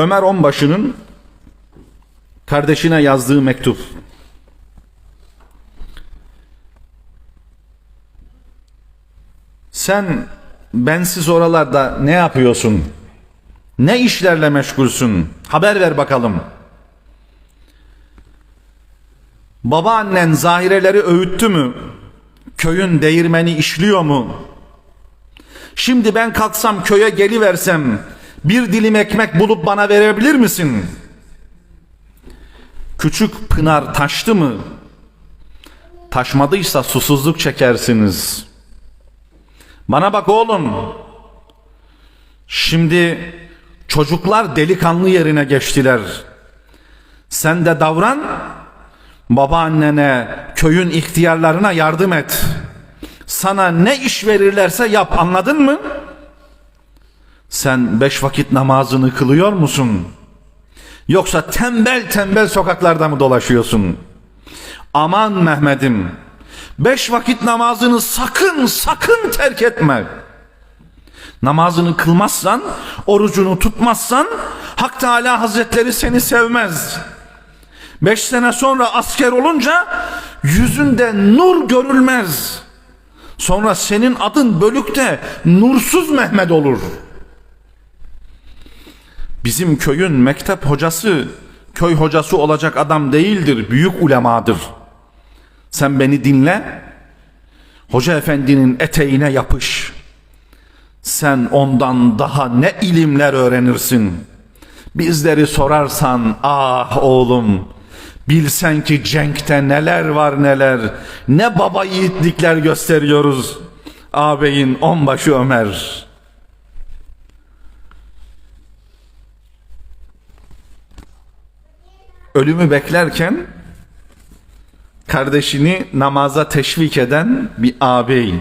Ömer Onbaşı'nın kardeşine yazdığı mektup. Sen bensiz oralarda ne yapıyorsun? Ne işlerle meşgulsün? Haber ver bakalım. Babaannen zahireleri öğüttü mü? Köyün değirmeni işliyor mu? Şimdi ben kalksam köye geliversem bir dilim ekmek bulup bana verebilir misin? Küçük pınar taştı mı? Taşmadıysa susuzluk çekersiniz. Bana bak oğlum. Şimdi çocuklar delikanlı yerine geçtiler. Sen de davran, babaannene, köyün ihtiyarlarına yardım et. Sana ne iş verirlerse yap anladın mı? Sen beş vakit namazını kılıyor musun? Yoksa tembel tembel sokaklarda mı dolaşıyorsun? Aman Mehmet'im, beş vakit namazını sakın sakın terk etme. Namazını kılmazsan, orucunu tutmazsan Hak Teala Hazretleri seni sevmez. Beş sene sonra asker olunca yüzünde nur görülmez. Sonra senin adın bölükte nursuz Mehmet olur. Bizim köyün mektep hocası köy hocası olacak adam değildir, büyük ulemadır. Sen beni dinle, hoca efendinin eteğine yapış. Sen ondan daha ne ilimler öğrenirsin. Bizleri sorarsan ah oğlum bilsen ki cenkte neler var neler ne baba yiğitlikler gösteriyoruz. Ağabeyin onbaşı Ömer. Ölümü beklerken kardeşini namaza teşvik eden bir ağabey.